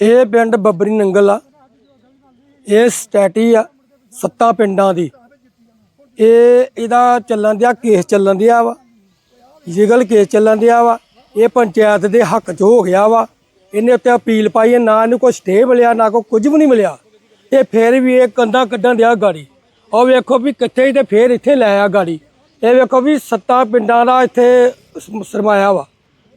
ਇਹ ਪਿੰਡ ਬੱਬਰੀ ਨੰਗਲ ਆ। ਇਹ ਸਟੈਟੀ ਆ ਸੱਤਾ ਪਿੰਡਾਂ ਦੀ। ਇਹ ਇਹਦਾ ਚੱਲਣ ਦਿਆ, ਕੇਸ ਚੱਲਣ ਦਿਆ ਵਾ। ਲੀਗਲ ਕੇਸ ਚੱਲਣ ਦਿਆ ਵਾ। ਇਹ ਪੰਚਾਇਤ ਦੇ ਹੱਕ 'ਚ ਹੋ ਗਿਆ ਵਾ। ਇਹਨੇ ਉੱਤੇ ਅਪੀਲ ਪਾਈ ਹੈ ਨਾ ਇਹਨੂੰ ਕੋਈ ਸਟੇ ਮਿਲਿਆ, ਨਾ ਕੋਈ ਕੁਝ ਵੀ ਨਹੀਂ ਮਿਲਿਆ। ਇਹ ਫੇਰ ਵੀ ਇਹ ਕੰਦਾ ਕੱਢਣ ਦਿਆ ਗਾੜੀ। ਉਹ ਵੇਖੋ ਵੀ ਕਿੱਥੇ ਹੀ ਤੇ ਫੇਰ ਇੱਥੇ ਲੈ ਆ ਗਾੜੀ। ਇਹ ਵੇਖੋ ਵੀ ਸੱਤਾ ਪਿੰਡਾਂ ਦਾ ਇੱਥੇ ਸਰਮਾਇਆ ਵਾ।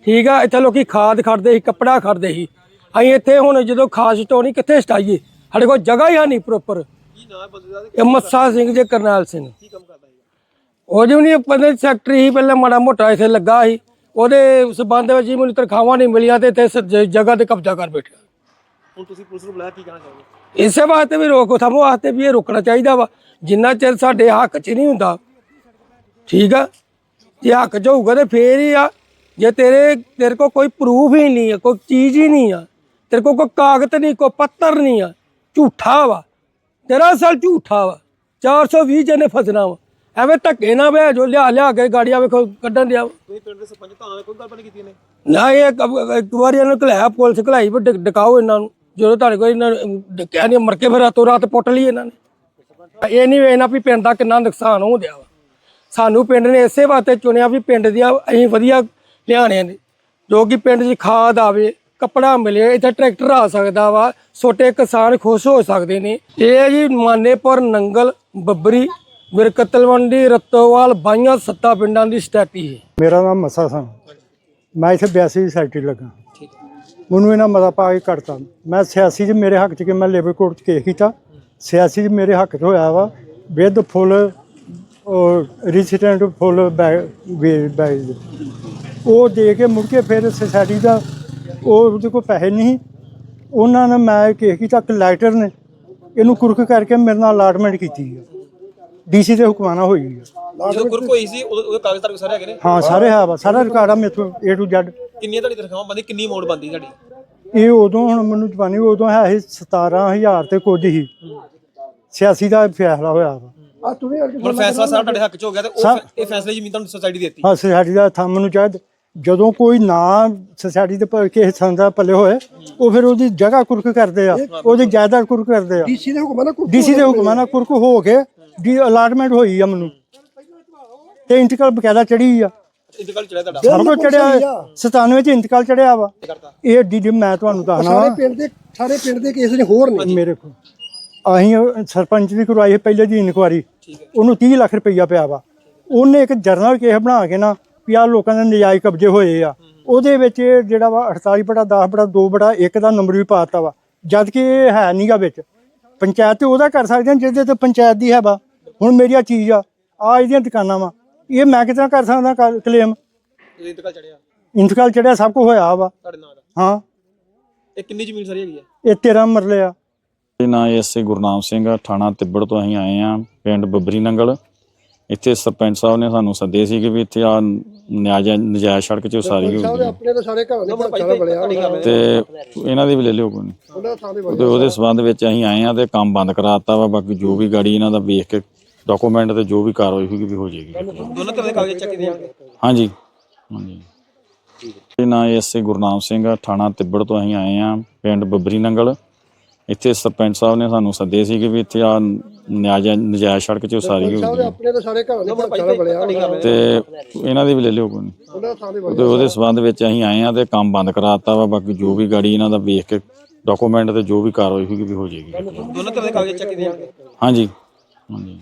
ਠੀਕ ਆ, ਇੱਥੇ ਲੋਕੀ ਖਾਦ ਖੜਦੇ ਸੀ, ਕੱਪੜਾ ਖੜਦੇ ਸੀ। ਅਸੀਂ ਇੱਥੇ ਹੁਣ ਜਦੋਂ ਖਾਦ ਸਟੋਣੀ ਕਿੱਥੇ ਸਟਾਈਏ? ਸਾਡੇ ਕੋਲ ਜਗ੍ਹਾ ਹੀ ਹੈ ਨਹੀਂ ਪ੍ਰੋਪਰ ਕੀ ਨਾਮ ਹੈ ਬੰਦੇ ਦਾ ਇਹ ਮੱਸਾ ਸਿੰਘ ਜੇ ਕਰਨੈਲ ਸਿੰਘ। ਕੀ ਕੰਮ ਕਰਦਾ ਹੈ ਉਹ ਜਿਵੇਂ ਨਹੀਂ ਪੰਦੇ ਸੈਕਟਰੀ ਸੀ ਪਹਿਲਾਂ ਮਾੜਾ ਮੋਟਾ ਇੱਥੇ ਲੱਗਾ ਸੀ। ਉਹਦੇ ਸਬੰਧ ਵਿੱਚ ਹੀ ਮੈਨੂੰ ਤਨਖਾਹਾਂ ਨਹੀਂ ਮਿਲੀਆਂ ਤੇ ਇੱਥੇ ਸ- ਜ- ਜਗ੍ਹਾ ਤੇ ਕਬਜ਼ਾ ਕਰ ਬੈਠਾ ਹੁਣ ਤੁਸੀਂ ਪੁਲਿਸ ਨੂੰ ਬੁਲਾਇਆ ਕੀ ਕਹਿਣਾ ਚਾਹੋਗੇ? ਇਸੇ ਵਾਸਤੇ ਵੀ ਰੋਕ ਥਮ ਵਾਸਤੇ ਵੀ ਇਹ ਰੁਕਣਾ ਚਾਹੀਦਾ ਵਾ। ਜਿੰਨਾ ਚਿਰ ਸਾਡੇ ਹੱਕ 'ਚ ਨਹੀਂ ਹੁੰਦਾ ਠੀਕ ਆ? ਜੇ ਹੱਕ 'ਚ ਹੋਊਗਾ ਤੇ ਫੇਰ ਹੀ ਆ। ਜੇ ਤੇਰੇ ਤੇਰੇ ਕੋਲ ਕੋਈ ਪ੍ਰੂਫ ਹੀ ਨਹੀਂ ਹੈ ਕੋਈ ਚੀਜ਼ ਹੀ ਨਹੀਂ ਆ। ਤੇਰੇ ਕੋਲ ਕੋਈ ਕਾਗਜ਼ ਨਹੀਂ ਕੋਈ ਪੱਤਰ ਨਹੀਂ ਆ। ਝੂਠਾ ਵਾ। ਤੇਰਾ ਅਸਲ ਝੂਠਾ ਵਾ। 420 ਜਣੇ ਫਸਣਾ ਵਾ। ਐਵੇਂ ਧੱਕੇ ਨਾ ਵੇ ਜੋ ਲਿਆ ਲਿਆ ਕੇ ਗਾੜੀਆਂ ਵੇਖੋ ਕੱਢਣ ਦਿਆ ਤੁਸੀਂ ਪਿੰਡ ਦੇ ਸਰਪੰਚ ਤਾਂ ਕੋਈ ਗੱਲਬਾਤ ਕੀਤੀ ਇਹਨੇ? ਨਾ ਇਹ ਇੱਕ- ਵਾਰੀ ਇਹਨਾਂ ਨੂੰ ਘਲਾਇਆ ਪੁਲਿਸ ਘਲਾਈ ਡਕ- ਡਕਾਓ ਇਹਨਾਂ ਨੂੰ। ਜਦੋਂ ਤੁਹਾਡੇ ਕੋਲ ਇਹਨਾਂ ਨੇ ਡਕਿਆ ਨਹੀਂ ਮਰ ਕੇ ਫਿਰ ਰਾਤੋਂ ਰਾਤ ਪੁੱਟ ਲਈ ਇਹਨਾਂ ਨੇ। ਇਹ ਨਹੀਂ ਵੇਖਣਾ ਵੀ ਪਿੰਡ ਦਾ ਕਿੰਨਾ ਨੁਕਸਾਨ ਹੋ ਗਿਆ ਵਾ। ਸਾਨੂੰ ਪਿੰਡ ਨੇ ਇਸੇ ਵਾਸਤੇ ਚੁਣਿਆ ਵੀ ਪਿੰਡ ਦੀਆਂ ਅਸੀਂ ਵਧੀਆ ਲਿਆਣੇ ਨੇ। ਜੋ ਕਿ ਪਿੰਡ 'ਚ ਖਾਦ ਆਵੇ ਕੱਪੜਾ ਮਿਲੇ ਇੱਥੇ ਟਰੈਕਟਰ ਆ ਸਕਦਾ ਵਾ, ਛੋਟੇ ਕਿਸਾਨ ਖੁਸ਼ ਹੋ ਸਕਦੇ ਨੇ। ਇਹ ਹੈ ਜੀ ਮਾਨੇਪੁਰ ਨੰਗਲ ਬੱਬਰੀ, ਮਿਰਕਤਲਵੰਡੀ, ਰਤੋਵਾਲ, ਬਾਈਆਂ ਸੱਤਾ ਪਿੰਡਾਂ ਦੀ ਸਟੈਟੀ ਹੈ। ਮੇਰਾ ਨਾਮ ਮਸਾ ਸਿੰਘ ਮੈਂ ਇੱਥੇ 82 ਸੈਕਟਰੀ ਲੱਗਾ। ਮੈਨੂੰ ਇਹਨਾਂ ਮਤਾ ਪਾ ਕੇ ਕੱਢਤਾ ਮੈਂ ਸਿਆਸੀ 'ਚ ਮੇਰੇ ਹੱਕ 'ਚ ਕਿ ਮੈਂ ਲੇਬਰ ਕੋਰਟ 'ਚ ਕੇਸ ਕੀਤਾ। ਸਿਆਸੀ 'ਚ ਮੇਰੇ ਹੱਕ 'ਚ ਹੋਇਆ ਵਾ। ਵਿਦ ਫੁੱਲ ਔਰ ਰੈਸਿਡੈਂਟ ਫੁੱਲ ਬੈਗ ਉਹ ਦੇ ਕੇ ਮੁੜ ਕੇ ਫਿਰ ਸੋਸਾਇਟੀ ਦਾ ਉਹ ਉਹਦੇ ਕੋਲ ਪੈਸੇ ਨਹੀਂ ਉਹਨਾਂ ਨੇ ਮੈਂ ਕੇਸ ਕੀਤਾ ਕਲੈਕਟਰ ਨੇ। ਇਹਨੂੰ ਕੁਰਕ ਕਰਕੇ ਮੇਰੇ ਨਾਲ ਅਲਾਟਮੈਂਟ ਕੀਤੀ ਹੈ ਡੀਸੀ ਦੇ ਹੁਕਮਾਨਾ ਹੋਈ ਹੈ ਜਦੋਂ ਗੁਰਪ ਹੋਈ ਸੀ ਉਦੋਂ ਉਹਦੇ ਕਾਗਜ਼ ਕੋਲ ਸਾਰੇ ਹੈਗੇ ਨੇ? ਹਾਂ ਸਾਰੇ ਹੈ ਵਾ ਸਾਰਾ ਰਿਕਾਰਡ ਆ ਮੇਥੋਂ A to Z ਕਿੰਨੀਆਂ ਤੁਹਾਡੀ ਤਨਖਾਹਾਂ ਬੰਦੀ ਕਿੰਨੀ ਅਮਾਉਂਟ ਬੰਦੀ ਤੁਹਾਡੀ? ਇਹ ਉਦੋਂ ਹੁਣ ਮੈਨੂੰ ਜਵਾਨੀ ਉਦੋਂ ਹੈ ਸੀ 17000 ਤੇ ਕੁਝ ਹੀ ਸਿਆਸੀ ਦਾ ਫੈਸਲਾ ਹੋਇਆ ਵਾ। ਹੁਣ ਫੈਸਲਾ ਸਾਰਾ ਤੁਹਾਡੇ ਹੱਕ 'ਚ ਹੋ ਗਿਆ ਤੇ ਉਹ ਫੈ- ਇਹ ਫੈਸਲੇ ਜ਼ਮੀਨ ਤੁਹਾਨੂੰ ਸੁਸਾਇਟੀ ਦੇ ਦਿੱਤੀ। ਹਾਂ ਸੋਸਾਇਟੀ ਦਾ ਥੰਮ ਨੂੰ ਚਾਹਦ ਜਦੋਂ ਕੋਈ ਨਾ ਸੋਸਾਇਟੀ ਦੇ ਪ- ਕਿਸੇ ਸੰਦ ਪੱਲੇ ਹੋਏ ਉਹ ਫਿਰ ਉਹਦੀ ਜਗ੍ਹਾ ਕੁਰਕ ਕਰਦੇ ਆ ਉਹਦੀ ਜਾਇਦਾਦ ਕੁਰਕ ਕਰਦੇ ਆ। ਡੀਸੀ ਦੇ ਹੁਕਮਾਂ ਨਾਲ ਡੀਸੀ ਦੇ ਹੁਕਮਾਂ ਨਾਲ ਕੁਰਕ ਹੋ ਕੇ ਦੀ ਅਲਾਟਮੈਂਟ ਹੋਈ ਆ ਮੈਨੂੰ। ਤੇ ਇੰਤਕਾਲ ਬਕਾਇਦਾ ਚੜੀ ਆ। ਇੰਤਕਾਲ ਚੜਿਆ ਤੁਹਾਡਾ? ਤੋਂ ਚੜਿਆ 97 ਚ ਇੰਤਕਾਲ ਚੜਿਆ ਵਾ। ਇਹ ਡੀ ਮੈਂ ਤੁਹਾਨੂੰ ਦੱਸਣਾ ਵਾ। ਪਿੰਡ ਦੇ ਸਾਰੇ ਪਿੰਡ ਦੇ ਕੇਸ ਨੇ ਹੋਰ ਨੇ। ਮੇਰੇ ਕੋਲ। ਅਸੀਂ ਸਰਪੰਚ ਦੀ ਕਰਵਾਈ ਪਹਿਲੇ ਦੀ ਇਨਕੁਆਰੀ। ਉਹਨੂੰ 30 ਲੱਖ ਰੁਪਈਆ ਪਿਆ ਵਾ। ਉਹਨੇ ਇੱਕ ਜਰਨਲ ਕੇਸ ਬਣਾ ਕੇ ਨਾ ਵੀ ਆਹ ਲੋਕਾਂ ਦੇ ਨਜਾਇਜ਼ ਕਬਜ਼ੇ ਹੋਏ ਆ। ਉਹਦੇ ਵਿੱਚ ਇਹ ਜਿਹੜਾ ਵਾ 48 ਬਟਾ 10 ਬਟਾ 2 ਬਟਾ 1 ਦਾ ਨੰਬਰ ਵੀ ਪਾਤਾ ਵਾ। ਜਦ ਕਿ ਇਹ ਹੈ ਨਹੀਂਗਾ ਵਿੱਚ। ਪੰਚਾਇਤ ਤੇ ਉਹਦਾ ਕਰ ਸਕਦੇ ਆ ਜਿਹਦੇ ਤੇ ਪੰਚਾਇਤ ਦੀ ਹੈ ਵਾ ਹੁਣ ਮੇਰੀ ਆ ਚੀਜ਼ ਆ ਆ ਇਹਦੀਆਂ ਦੁਕਾਨਾਂ ਵਾ। ਇਹ ਮੈਂ ਕਿਦਾਂ ਕਰ ਸਕਦਾ ਕਲੇਮ ਇੰਤਕਾਲ ਚੜਿਆ ਇੰਤਕਾਲ ਚੜਿਆ ਸਭ ਕੁਝ ਹੋਇਆ ਵਾ। ਤੁਹਾਡੇ ਹਾਂ। ਇਹ ਕਿੰਨੀ ਜ਼ਮੀਨ ਸਾਰੀ ਹੈਗੀ ਹੈ ਇਹ 13 ਮਰਲੇ ਆ। ਮੇਰਾ ਨਾਂ ਐਸਏ ਗੁਰਨਾਮ ਸਿੰਘ ਆ। ਥਾਣਾ ਤਿੱਬੜ ਤੋਂ ਅਸੀਂ ਆਏ ਆ ਪਿੰਡ ਬੱਬਰੀ ਨੰਗਲ। ਇੱਥੇ ਸਰਪੰਚ ਸਾਹਿਬ ਨੇ ਸਾਨੂੰ ਸੱਦੇ ਸੀ ਕਿ ਵੀ ਇੱਥੇ ਆ ਨਿਆਜਾ ਨਜਾਇਜ਼ ਸੜਕ 'ਚ ਉਸਾਰੀ ਹੋ ਗਈ ਆ। ਆਪਣੇ ਤਾਂ ਸਾਰੇ ਘਰਾਂ ਦੇ ਘਰ ਬਲਿਆ ਤੇ ਇਹਨਾਂ ਦੀ ਵੀ ਲੈ ਲਿਓ ਕੋਈ ਨਹੀਂ। ਉਹਨਾਂ ਥਾਂ ਦੇ ਤੇ ਉਹਦੇ ਸਬੰਧ ਵਿੱਚ ਅਸੀਂ ਆਏ ਆ ਤੇ ਕੰਮ ਬੰਦ ਕਰਾਤਾ ਵਾ ਬਾਕੀ ਜੋ ਵੀ ਗਾੜੀ ਇਹਨਾਂ ਦਾ ਵੇਖ ਕੇ ਡਾਕੂਮੈਂਟ ਤੇ ਜੋ ਵੀ ਕਾਰਵਾਈ ਹੋਈ ਵੀ ਹੋ ਜਾਏਗੀ। ਦੋਨਾਂ ਤਰ੍ਹਾਂ ਦੇ ਕਾਗਜ਼ ਚੈੱਕ ਜਾਣਗੇ ਹਾਂਜੀ ਹਾਂਜੀ। ਮੇਰਾ ਨਾਂ ਐਸਏ ਗੁਰਨਾਮ ਸਿੰਘ ਆ ਥਾਣਾ ਤਿੱਬੜ ਤੋਂ ਅਸੀਂ ਆਏ ਆ ਪਿੰਡ ਬੱਬਰੀ ਨੰਗਲ। ਇੱਥੇ ਸਰਪੰਚ ਸਾਹਿਬ ਨੇ ਸਾਨੂੰ ਸੱਦੇ ਸੀ ਕਿ ਵੀ ਇੱਥੇ ਆ ਨਿਆਜਾ ਨਜਾਇਜ਼ ਸੜਕ 'ਚ ਉਸਾਰੀ ਹੋ ਗਈ ਆ। ਆਪਣੇ ਤਾਂ ਸਾਰੇ ਘਰਾਂ ਦੇ ਘਰ ਬਲਿਆ ਤੇ ਇਹਨਾਂ ਦੀ ਵੀ ਲੈ ਲਿਓ ਕੋਈ ਨਹੀਂ। ਉਹਨਾਂ ਥਾਂ ਦੇ ਤੇ ਉਹਦੇ ਸਬੰਧ ਵਿੱਚ ਅਸੀਂ ਆਏ ਆ ਤੇ ਕੰਮ ਬੰਦ ਕਰਾਤਾ ਵਾ ਬਾਕੀ ਜੋ ਵੀ ਗਾੜੀ ਇਹਨਾਂ ਦਾ ਵੇਖ ਕੇ ਡਾਕੂਮੈਂਟ ਤੇ ਜੋ ਵੀ ਕਾਰਵਾਈ ਹੋਈ ਵੀ ਹੋ ਜਾਏਗੀ। ਦੋਨਾਂ ਤਰ੍ਹਾਂ ਦੇ ਕਾਗਜ਼ ਚੈੱਕ ਜਾਣਗੇ ਹਾਂਜੀ। ਹਾਂਜੀ।